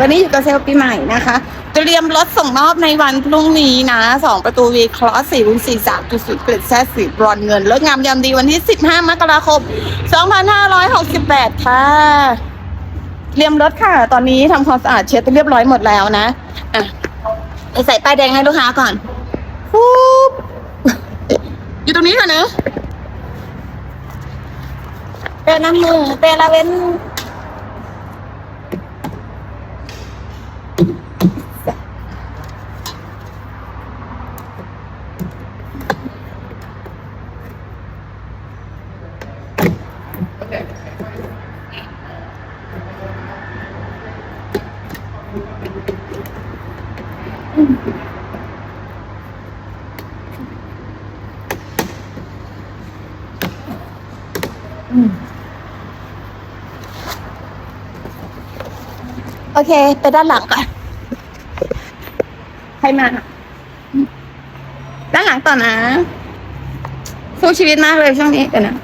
วันนี้อยู่กับเซลปีใหม่นะคะ เตรียมรถส่งมอบในวันพรุ่งนี้นะสองประตูวีคลอสสี่รุ่นสี่สามจุดศูนย์เกรดแซสีบรอนเงินเลิกงามยามดีวันที่สิบห้ามกราคมสองพันห้าร้อยหกสิบแปดค่ะ เตรียมรถค่ะ ตอนนี้ทำความสะอาดเช็ดเรียบร้อยหมดแล้วนะ อะไปใส่ป้ายแดงให้ลูกค้าก่อนปุ๊บอยู่ตรงนี้ค่ะเนอะเตะน้ำมือเตะละเว้น โอเค ไปด้านหลังก่อน ใครมา ด้านหลังต่อนะ สู้ชีวิตมากเลยช่วงนี้เดี๋ยวนะ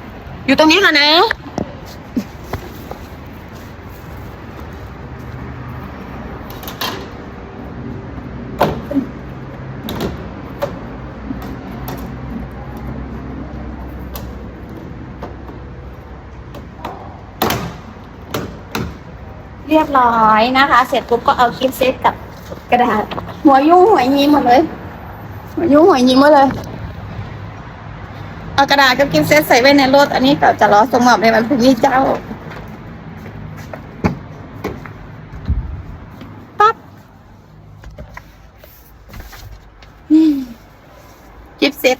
อยู่ตรงนี้ค่ะนะ เรียบร้อยนะคะ เสร็จปุ๊บก็เอาคลิปเซตกับกระดาษ หัวยุ่งหัวยิ้มหมดเลย หัวยุ่งหัวยิ้มหมดเลย เอากระดาษกับกิฟเซตใส่ไว้ในรถ อันนี้ก็จะรอส่งมอบในวันพรุ่งนี้เจ้าปั๊บนี่กิฟเซต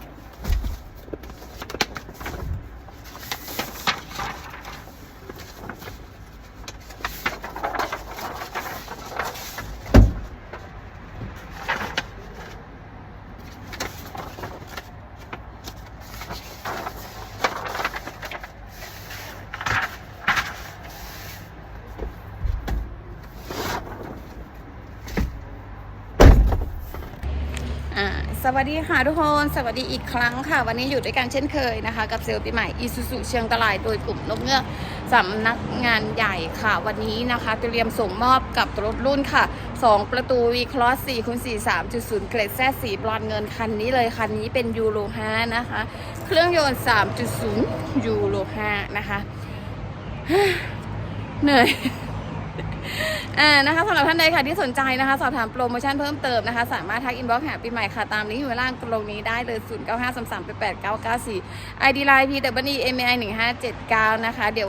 อ่าสวัสดีค่ะทุกคน สวัสดีอีกครั้งค่ะ วันนี้อยู่ด้วยกันเช่นเคยนะคะ กับเซลล์ปีใหม่อีซูซูเชียงตลาดโดยกลุ่มนกเงือกสำนักงานใหญ่ค่ะ วันนี้นะคะเตรียมส่งมอบกับรถรุ่นค่ะ 2 ประตู V Cross 4คูณ4 3.0 เกรดแซสีบรอนเงินคันนี้เลย คันนี้เป็นยูโร5นะคะ เครื่องยนต์ 3.0 ยูโร5นะคะเหนื่อย อ่านะคะสำหรับท่านใดค่ะที่สนใจนะคะ สอบถามโปรโมชั่นเพิ่มเติมนะคะ สามารถทักอินบ็อกซ์หาปีใหม่ค่ะ ตามลิงก์อยู่ล่างตรงนี้ได้เลย 0 9 5 3 3 8 9 9 4 ID Line P W E M I 1 5 7 9 นะคะเดี๋ยว